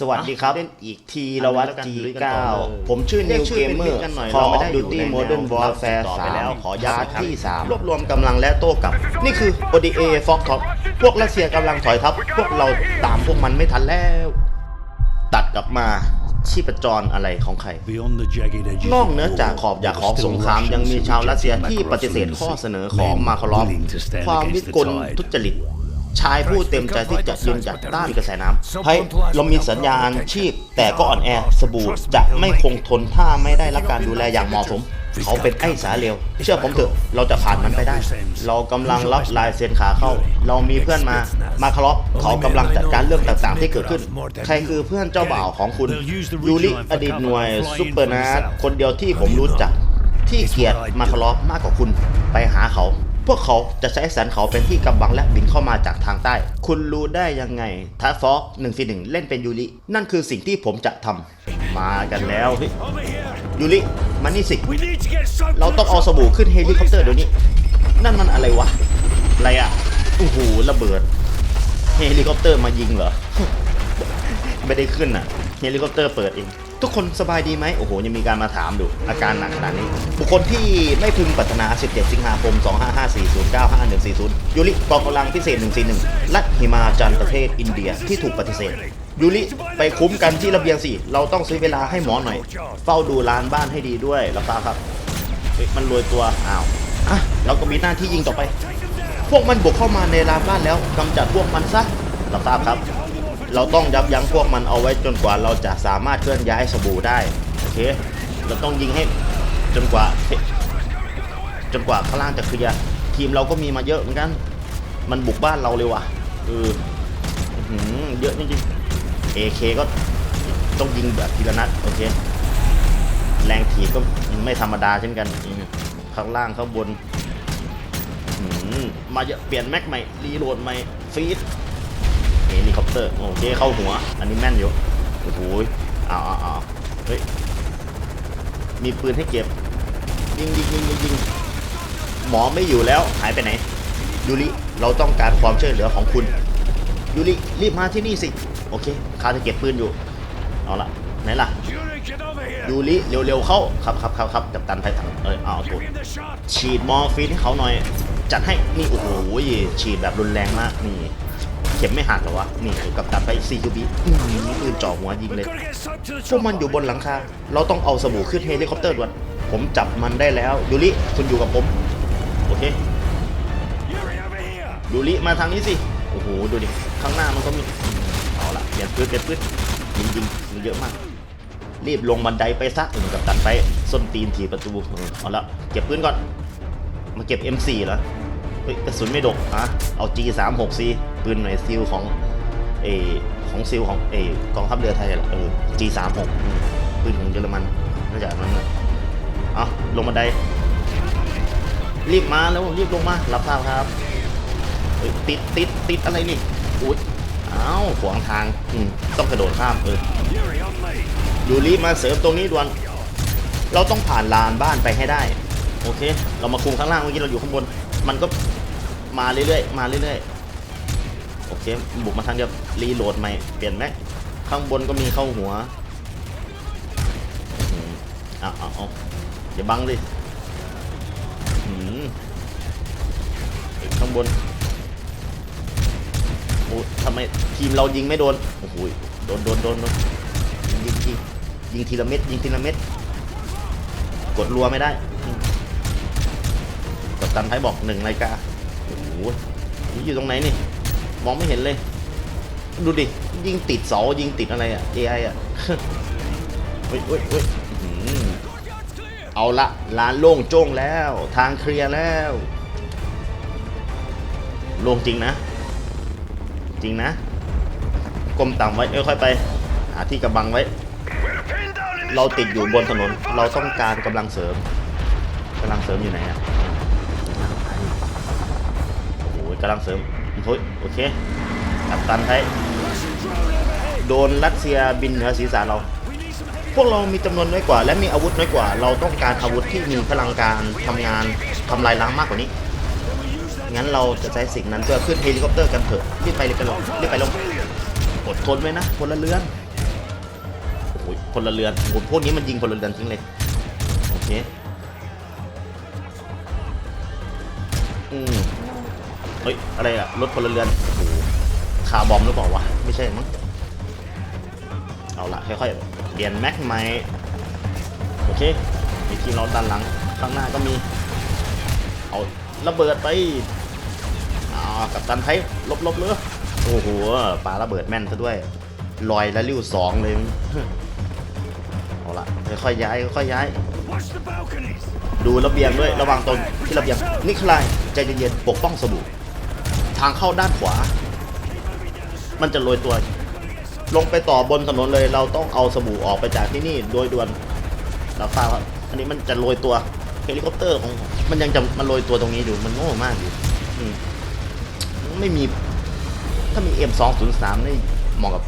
สวัสดีครับเล่นอีกทีละวัตอันนั้นจีแล้วกันเก้าลุยกันต่อเลยผมชื่อเรีนิยวกชื่เกอมเมอเป็นมิร์ตรกันหน่อยคอเราไม่ร์ได้ดิอยู่วตี้ในโมเดิร์นแนววอร์แฟร์ต่อไปสามแล้วขอย้ำครับที่3รวบรวมกำลังและโต้กลับ นี่คือ ODA f o x Top พวกรัสเซียกำลังถอยทับพวกเราตามพวกมันไม่ทันแล้ว ตัดกลับมาชีพจรอะไรของใคร Beyond the jagged edges นอก of เหนือ war, จากขอบอยาก there ขอบ were ส still งคราม Russian ยังมีชาวรัสเซีย citizens ที่ back ปฏิ across เสธ the ข้อ sea, เสนอของ men มาคารอฟ willing to stand ความ against วิ the กล tide. ทุจริต ชายผู้เต็มใจที่จะยืนหยัดต้านกระแสน้ำเฮ้ยเรามีสัญญาณชีพ แต่ก็อ่อนแอสบู่จะไม่คงทนถ้าไม่ได้รับการดูแลอย่างเหมาะสมเขาเป็นไอ้สาเลวเชื่อผมเถอะเราจะผ่านมันไปได้ เรากำลังรับลายเซ็นขาเข้า เรามีเพื่อนมามาคารอฟเขากำลังจัดการเรื่องต่างๆที่เกิดขึ้น ใครคือเพื่อนเจ้าบ่าวของคุณยูริอดีตหน่วยซุปเปอร์นาร์คนเดียวที่ผมรู้จักที่เกลียดมาคารอฟมากกว่าคุณไปหาเขา พวกเขาจะใช้สันเขาเป็นที่กำบังและบินเข้ามาจากทางใต้ คุณรู้ได้ยังไงท้าฟอกหนึ่งสี่หนึ่งเล่นเป็นยูริ นั่นคือสิ่งที่ผมจะทำมากันแล้วเฮ้ย Over here! ยูริมานี่สิ เราต้องเอาสบู่ขึ้นเฮลิคอปเตอร์เดี๋ยวนี้ นั่นมันอะไรวะ อะไรอะโอ้โหระเบิด เฮลิคอปเตอร์มายิงเหรอ ไม่ได้ขึ้นอะ เฮลิคอปเตอร์เปิดเอง ทุกคนสบายดีไหมโอ้โห ยังมีการมาถามดู อาการหนักขนาดนี้ บุคคลที่ไม่พึงปรารถนา 17 สิงหาคม 2554095140 ยูริกองกำลังพิเศษ 141รัฐหิมาจันประเทศอินเดียที่ถูกปฏิเสธ ยูริไปคุ้มกันที่ระเบียงสิ เราต้องซื้อเวลาให้หมอหน่อย เฝ้าดูลานบ้านให้ดีด้วยรับทราครับเฮ้ยมันรวยตัว อ้าวอะเราก็มีหน้าที่ยิงต่อไป พวกมันบุกเข้ามาในลานบ้านแล้วกำจัดพวกมันซะรับทราบครับ เราต้องยับยั้งพวกมันเอาไว้จนกว่าเราจะสามารถเคลื่อนย้ายสบู่ได้โอเคเราต้องยิงให้จนกว่า จนกว่าข้างล่างจะเคลียร์ทีมเราก็มีมาเยอะเหมือนกัน มันบุกบ้านเราเลยว่ะเออเยอะจริงๆ AK ก็ต้องยิงแบบทีละนัดโอเคแรงถีบก็ไม่ธรรมดาเช่นกันข้างล่างข้างบนมาเยอะเปลี่ยนแม็กใหม่รีโหลดใหม่ฟีด เฮลิคอปเตอร์โอเคเข้าหัว อันนี้แม่นอยู่โอ้โหอ้าวอ้าวเฮ้ยมีปืนให้เก็บยิงยิงยิงยิงยิงหมอไม่อยู่แล้วหายไปไหนยูริเราต้องการความช่วยเหลือของคุณยูริรีบมาที่นี่สิโอเคข้าจะเก็บปืนอยู่เอาละไหนล่ะยูริเร็วๆเข้าครับครับครับครับกับตันไททันเอ้ยเอาถูกฉีดมอร์ฟีนให้เขาหน่อย จัดให้นี่โอ้โหฉีดแบบรุนแรงมากนี่ เข็มไม่หักหรอวะ นี่กับตันไปซีคิวบีปืนจ่อหัวยิงเลยพวกมันอยู่บนหลังคา เราต้องเอาสบู่ขึ้นเฮลิคอปเตอร์ด่วน ผมจับมันได้แล้ว ยูริ คุณอยู่กับผม โอเค ยูริ มาทางนี้สิ โอ้โห ดูดิ ข้างหน้ามันก็มี เอาละเปลี่ยนปืนเปลี่ยนปืนยิงยิงยิงเยอะมาก รีบลงบันไดไปซักอื่นกับตันไป ส้นตีนถีบประตู เอาละเก็บปืนก่อน มาเก็บ M4 เหรอ เฮ้ยกระสุนไม่ดกอะเอา G36C ปืนหน่วยซิลของเอของซิลของเอกองทัพเรือไทยเหรอเออ G36 อืมปืนของเยอรมันน่าจะอันนั้นนะเอาลงบันไดรีบมาแล้วรีบลงมา รับทราบครับติดติดติดอะไรนี่อุ้ยอ้าวขวางทางอืมต้องกระโดดข้ามเออยูริมาเสริมตรงนี้ด่วน เราต้องผ่านลานบ้านไปให้ได้ โอเค เรามาคุมข้างล่างเมื่อกี้เราอยู่ข้างบน มันก็มาเรื่อยๆ มาเรื่อยๆโอ เคบุกมาทางเดียวรีโหลดใหม่เปลี่ยนแม็กข้างบนก็มีเข้าหัวอืมเอาเอาเอาอย่าบังดิอืมข้างบนโอ้ทำไมทีมเรายิงไม่โดนโอ้โหโดนโดนโดนโดนยิงยิงยิงยิงทีละเม็ดยิงทีละเม็ดกดรัวไม่ได้กัปตันไทยบอกหนึ่งรายการโอ้โหนี่อยู่ตรงไหนนี่ มองไม่เห็นเลย ดูดิ ยิงติดเสายิงติดอะไรอะ AI อะเฮ้ยเฮ้ยเฮ้ยเอาละลานโล่งโจ้งแล้ว ทางเคลียร์แล้ว โล่งจริงนะ จริงนะก้มต่ำไว้เอ้ยค่อยไป หาที่กำบังไว้ เราติดอยู่บนถนน เราต้องการกำลังเสริมกำลังเสริมอยู่ไหนอะโอ้โหกำลังเสริม โอ้ยโอเคกัปตันไทยโดนรัสเซียบินเหนือศีรษะเรา พวกเรามีจำนวนน้อยกว่า และมีอาวุธน้อยกว่า เราต้องการอาวุธที่มีพลังการทำงานทำลายล้างมากกว่านี้ งั้นเราจะใช้สิ่งนั้นเพื่อขึ้นเฮลิคอปเตอร์กันเถอะ รีบไปเลยกันลงรีบไปลงอดทนไว้นะพลเรือนโอ้ยพลเรือนโอ้ยพวกนี้มันยิงพลเรือนทิ้งเลย โอเค อืม เฮ้ย อะไรอะรถพลเรือนโอ้โหคาร์บอมหรือเปล่าวะ ไม่ใช่มั้ง เอาละค่อยๆเปลี่ยนแม็กใหมโอเค มีทีมเราด้านหลัง ข้างหน้าก็มี เอาระเบิดไปอ่ากับตันไทยลบๆเลยโอ้โหปาระเบิดแม่นซะด้วย ลอยและริ้วสองเลย เอาละค่อยๆย้ายค่อยๆย้าย ดูระเบียงด้วย ระวังตนที่ระเบียง นี่คลใจเย็นๆปกป้องสบู่ ทางเข้าด้านขวา มันจะโรยตัว ลงไปต่อบนถนนเลยเราต้องเอาสบู่ออกไปจากที่นี่โดยด่วนเราทราบว่าอันนี้มันจะโรยตัวเฮลิคอปเตอร์ของมันยังจะมันโรยตัวตรงนี้อยู่มันโง่มากอยู่ไม่มีถ้ามี M203 นี่เหมาะกับ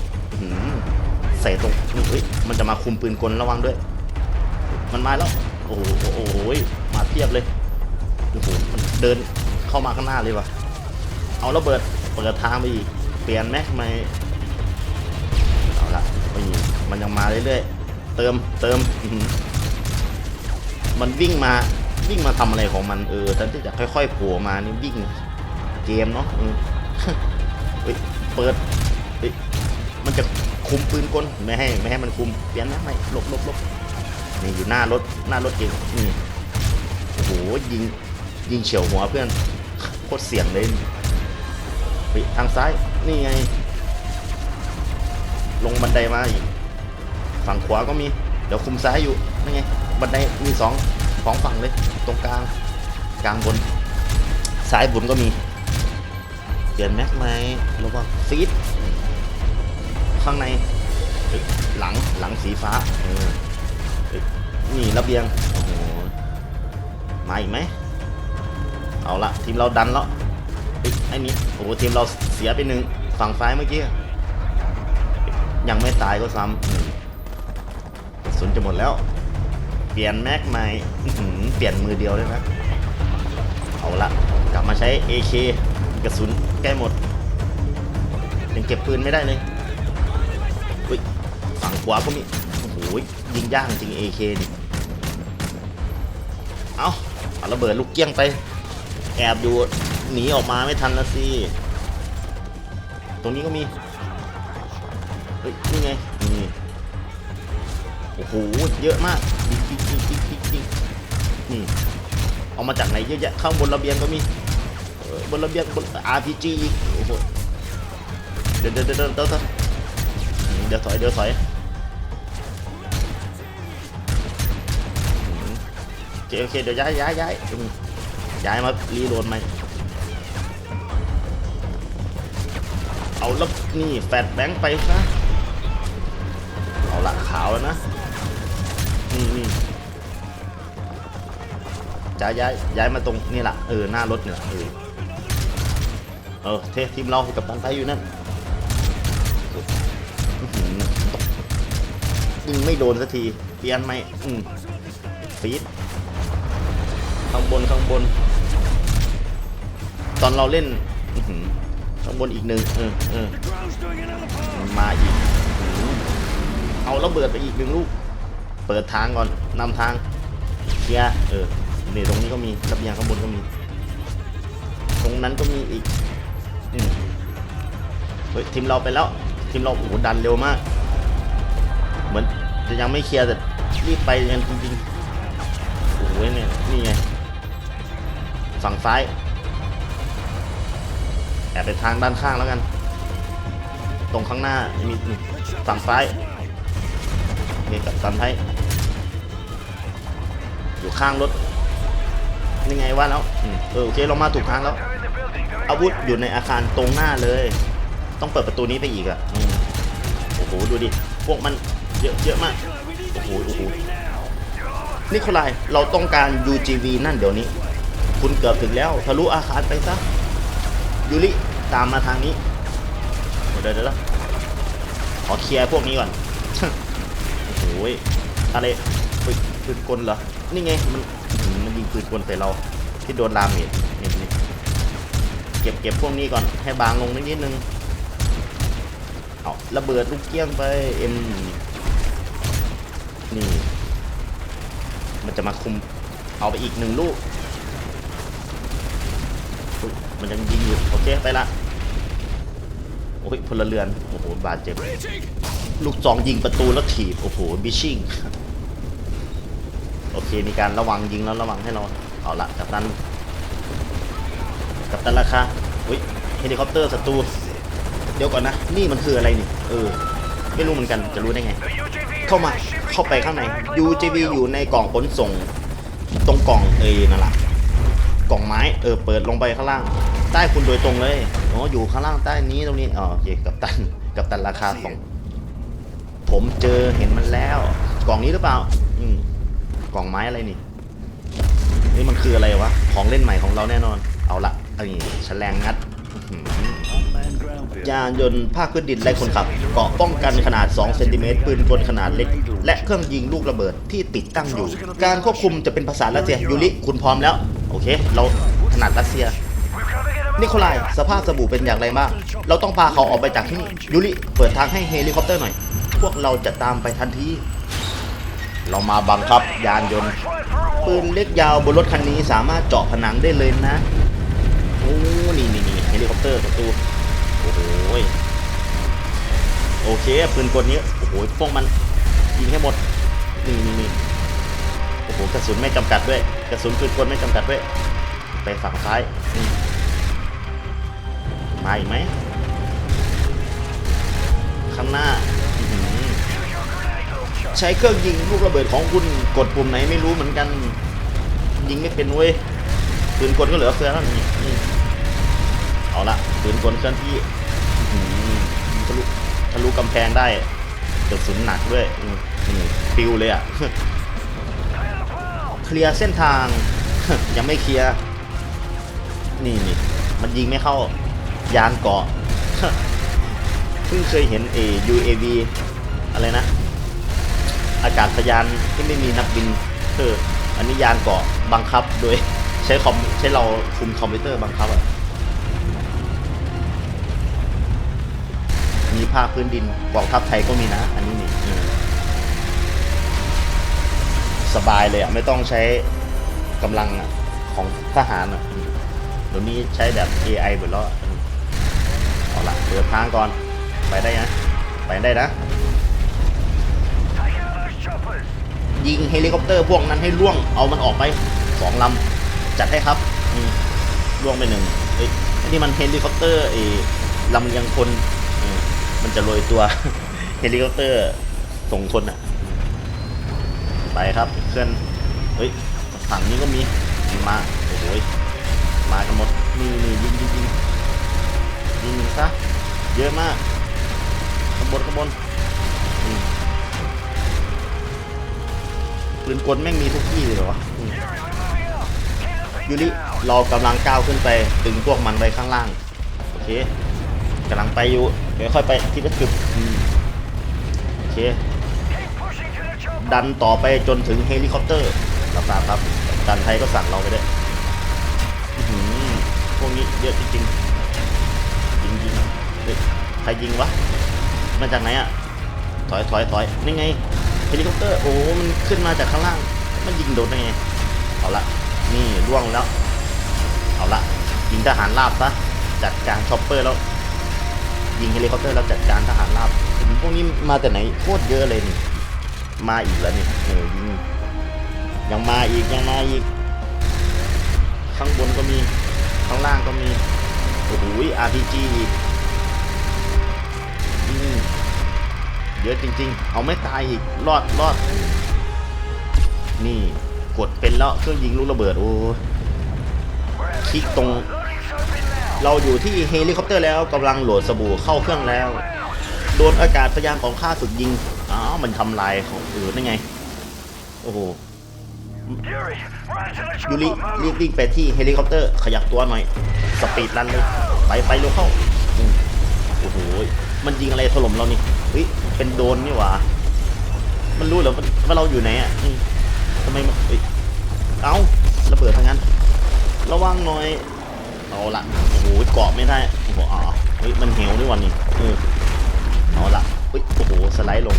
ใส่ตรงเฮ้ยมันจะมาคุมปืนกลระวังด้วย มันมาแล้ว โอ้โหมาเทียบเลยโอ้โหมันเดินเข้ามาข้างหน้าเลยว่ะ เอาระเบิดเปิดทางไปอีก เปลี่ยนแม็กใหม่เอาละไม่มีมันยังมาเรื่อยๆ เติมเติม มันวิ่งมาวิ่งมาทำอะไรของมันเออแทนที่จะค่อยๆโผล่มานี่วิ่งเกมเนาะเออเฮ้ยเปิดเฮ้ยมันจะคุมปืนกลไม่ให้ไม่ให้มันคุมเปลี่ยนนะไม่ลบลบลบนี่อยู่หน้ารถหน้ารถเองนี่โอ้โหยิงยิงเฉียวหัวเพื่อนโคตรเสี่ยงเลย ไปทางซ้าย นี่ไง ลงบันไดมาอีก ฝั่งขวาก็มี เดี๋ยวคุมซ้ายอยู่นั่นไง บันไดมีสองสองฝั่งเลย ตรงกลาง กลางบน ซ้ายบนก็มี เปลี่ยนแม็กไหมหรือว่าฟีดข้างใน หลัง หลังสีฟ้า เออนี่ระเบียง โอ้โห มาอีกไหม เอาละทีมเราดันแล้ว เฮ้ยไอ้นี่โอ้โหทีมเราเสียไปหนึ่งฝั่งซ้ายเมื่อกี้ ยังไม่ตายก็ซ้ำสุนจะหมดแล้ว เปลี่ยนแม็กใหม่เปลี่ยนมือเดียวเลยนะเอาละกลับมาใช้ AK กระสุนใกล้หมดยังเก็บปืนไม่ได้เลยเฮ้ยฝั่งขวาก็มีโอ้โหยิงยางจริง AK นี่เอาเอาระเบิดลูกเกี้ยงไป แอบอยู่ หนีออกมาไม่ทันละสิ ตรงนี้ก็มี เฮ้ย นี่ไง นี่ โอ้โห เยอะมากยิงยิงยิงยิงยิงยิงนี่เอามาจากไหนเยอะแยะข้างบนระเบียงก็มีเออบนระเบียงบน RPG อีก โอ้โหเดี๋ยวเดี๋ยวเดี๋ยวเดี๋ยวเดี๋ยวเดี๋ยวถอย เดี๋ยวถอยโอเคเดี๋ยวย้ายย้ายย้ายย้ายมารีโหลดใหม่ เอาแล้วนี่แฟดแบงค์ไปซะเอาละขาวแล้วนะนี่นี่ย้ายย้ายย้ายมาตรงนี่แหละเออหน้ารถเนี่ยเออเออเททีมเรากับตันไทยอยู่นั่นยิงไม่โดนสักทีเปลี่ยนไหมอืมฟีดข้างบนข้างบน ตอนเราเล่นอื ข้างบนอีกหนึ่งเออเออมาอีกอื้อหือเอาระเบิดไปอีกหนึ่งลูก เปิดทางก่อนนำทางเคลียร์เออนี่ตรงนี้ก็มีระเบียงข้างบนก็มี ตรงนั้นก็มีอีกอืมเฮ้ยทีมเราไปแล้วทีมเราโอ้โหดันเร็วมาก เหมือนจะยังไม่เคลียร์แต่รีบไปกันจริงๆโอ้โหเนี่ยนี่ไงฝั่งซ้าย แอบไปทางด้านข้างแล้วกัน ตรงข้างหน้ามีนี่ฝั่งซ้ายนี่กับตันไทยอยู่ข้างรถนี่ไงว่าแล้วเออโอเคเรามาถูกทางแล้ว อาวุธอยู่ในอาคารตรงหน้าเลย ต้องเปิดประตูนี้ไปอีกอะโอ้โหดูดิพวกมันเยอะเยอะมากโอ้โหโอ้โหนิโคลายเราต้องการ UGV นั่นเดี๋ยวนี้ คุณเกือบถึงแล้วทะลุอาคารไปซะ ยูริตามมาทางนี้เดี๋ยวเดี๋ยวเดี๋ยวขอเคลียร์พวกนี้ก่อน โอ้ยอะไรปืนกลเหรอ นี่ไง มันมันยิงปืนกลใส่เรา ที่โดนลามเมจนี่นี่เก็บเก็บพวกนี้ก่อน ให้บางลงนิดนิดนึง เอาระเบิดลูกเกี้ยงไปเอ็มนี่ มันจะมาคุม เอาไปอีกหนึ่งลูก มันยังยิงอยู่โอเคไปละโอ้ยพลเรือนโอ้โหบาดเจ็บลูกซองยิงประตูแล้วถีบโอ้โหบิชชิ่งโอเคมีการระวังยิงแล้วระวังให้เราเอาละกับตันกับตันราคาอุ้ยเฮลิคอปเตอร์ศัตรูเดี๋ยวก่อนนะ นี่มันคืออะไรนี่เออไม่รู้เหมือนกันจะรู้ได้ไง เข้ามาเข้าไปข้างใน UJV อยู่ในกล่องขนส่ง ตรงกล่องเอนั่นแหละ กล่องไม้เออเปิดลงไปข้างล่าง ใต้คุณโดยตรงเลยอ๋ออยู่ข้างล่างใต้นี้ตรงนี้อ๋อโอเคกับตันกับตันราคาของผมเจอเห็นมันแล้ว กล่องนี้หรือเปล่า อืมกล่องไม้อะไรนี่นี่มันคืออะไรวะ ของเล่นใหม่ของเราแน่นอน เอาละอันนี้แฉลงงัดอื้อหือ Unmanned ground vehicle. ยานยนต์ภาคพื้นดินไร้คนขับ เกราะป้องกันขนาด 2 เซนติเมตรปืนกลขนาดเล็ก และเครื่องยิงลูกระเบิดที่ติดตั้งอยู่ การควบคุมจะเป็นภาษารัสเซียยูริคุณพร้อมแล้ว โอเค เราถนัดรัสเซีย นิโคลายสภาพสบู่เป็นอย่างไรบ้าง เราต้องพาเขาออกไปจากที่นี่ ยูริ เปิดทางให้เฮลิคอปเตอร์หน่อย พวกเราจะตามไปทันที เรามาบังคับยานยนต์ ปืนเล็กยาวบนรถคันนี้สามารถเจาะผนังได้เลยนะ โอ้ นี่นี่นี่เฮลิคอปเตอร์ประตู โอ้โหยโอเค ปืนกลนี้ โอ้โห พวกมันยิงให้หมด นี่นี่นี่ อ้โหกระสุนไม่จำกัดด้วย กระสุนปืนกลไม่จำกัดด้วย ไปฝั่งซ้ายมาอีกไหมข้างหน้า ใช้เครื่องยิงลูกระเบิดของคุณกดปุ่มไหนไม่รู้เหมือนกัน ยิงไม่เป็นเว้ยปืนกลก็เหลือเฟือแล้วนี่นี่เอาละปืนกลเคลื่อนที่ทะลุทะลุกำแพงได้กระสุนหนักด้วยนี่ปิวเลยอะ ลียร์เส้นทาง ยังไม่เคลียร์นี่นี่มันยิงไม่เข้ายานเกาะเพิ่งเคยเห็นเอ UAV อะไรนะ อากาศยานที่ไม่มีนักบินเอออันนี้ยานเกาะบังคับโดยใช้คอมใช้เราคุมคอมพิวเตอร์บังคับอะมีภาคพื้นดินกองทัพไทยก็มีนะ อันนี้ สบายเลยอะไม่ต้องใช้กำลังอะของทหารอะเดี๋ยวนี้ใช้แบบ AI หมดแล้วอะอืมเอาละเปิดทางก่อนไปได้นะไปได้นะ ยิงเฮลิคอปเตอร์พวกนั้นให้ล่วงเอามันออกไปสองลำจัดให้ครับล่วงไปหนึ่งเอ้ยนนี้มันเฮลิคอปเตอร์เออลำเลียงคนมันจะโรยตัวเฮลิคอปเตอร์ส่งคนอะ ไปครับเคลื่อนเฮ้ยฝั่งนี้ก็มีมาโอ้โหยมากันหมดนี่นี่ยิงยิงยิงยิงซะเยอะมากขบวนขบวนปืนกลแม่งมีทุกที่เลยเหรอวะยูริเรากำลังก้าวขึ้นไปดึงพวกมันไว้ข้างล่าง โอเคกำลังไปอยู่ เดี๋ยวค่อยไปทีละจุดอืมโอเค ดันต่อไปจนถึงเฮลิคอปเตอร์รับทราบครับดันไทยก็สั่งเราไปด้วยอื้อหือพวกนี้เยอะจริงๆยิงยิงเฮ้ยใครยิงวะ มาจากไหนอะ ถอยถอยถอยนี่ไงเฮลิคอปเตอร์ โอ้มันขึ้นมาจากข้างล่าง มันยิงโดนได้ไง เอาละ นี่ร่วงแล้ว เอาละ ยิงทหารราบซะ จัดการช็อปเปอร์แล้ว ยิงเฮลิคอปเตอร์แล้วจัดการทหารราบ พวกนี้มาแต่ไหนโคตรเยอะเลยนี่ มาอีกแล้วนี่เออยิงยังมาอีกยังมาอีก ข้างบนก็มี ข้างล่างก็มี โอ้โห RPG อีกอืมเยอะจริง ๆ เอาไม่ตายอีก รอดรอด นี่กดเป็นแล้วเครื่องยิงลูกระเบิด โอ้คลิกตรง เราอยู่ที่เฮลิคอปเตอร์แล้วกำลังโหลดสบู่เข้าเครื่องแล้ว โดนอากาศพยานของข้าศึกยิง อ้าวมันทำลายของอื่นได้ไง โอ้โหยูริรีบวิ่งไปที่เฮลิคอปเตอร์ ขยับตัวหน่อย สปีดรันเลย ไปไปเร็วเข้าอืมโอ้โห มันยิงอะไรถล่มเรานี่เฮ้ยเป็นโดรนนี่หว่า มันรู้เหรอว่าเราอยู่ไหนอะอืมทำไมมันเอ้ยเอ้าระเบิดทางนั้น ระวังหน่อย เอาละโอ้โหเกาะไม่ได้ โอ้โหอ๋อเฮ้ย มันเหวนี่หวันนี่ ด์ลง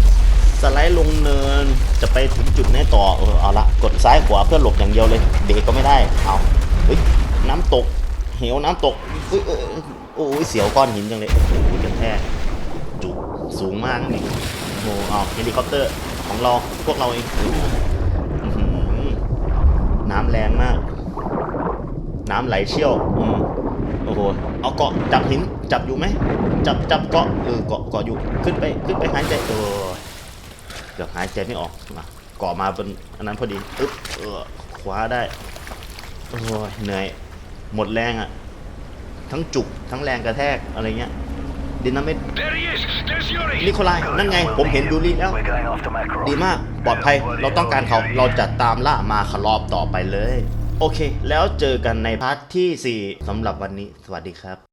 สไลด์ลงเนินจะไปถึงจุดไหนต่อเออเอาละกดซ้ายขวาเพื่อหลบอย่างเดียวเลยเบรกก็ไม่ได้เอาเฮ้ยน้ำตกเหวน้ำตกเอ้ยเอ้ยเอ้ยโอ้ยเสียวก้อนหินจังเลยโอ้โหกระแทกจุกสูงมากนี่โอ้โหเอาเฮลิคอปเตอร์ของเราพวกเราเองน้ำแรงมาก น้ำไหลเชี่ยวอืม โอ้โหเอาเกาะจับหินจับอยู่ไหมจับจับเกาะเออเกาะเกาะอยู่ขึ้นไปขึ้นไปหายใจเออเกือบหายใจไม่ออกนะเกาะมาเป็นอันนั้นพอดีอึ๊บเออคว้าได้โอ้ยเหนื่อยหมดแรงอะทั้งจุกทั้งแรงกระแทกอะไรเงี้ยดินามิต There he is. There's Yuri. นิโคลายนั่นไงผมเห็นยูริแล้ว We're going after Makarov. ดีมากปลอดภัยเราต้องการเขาเราจะตามล่ามาคารอบต่อไปเลย โอเค แล้วเจอกันในพาร์ทที่ 4สำหรับวันนี้ สวัสดีครับ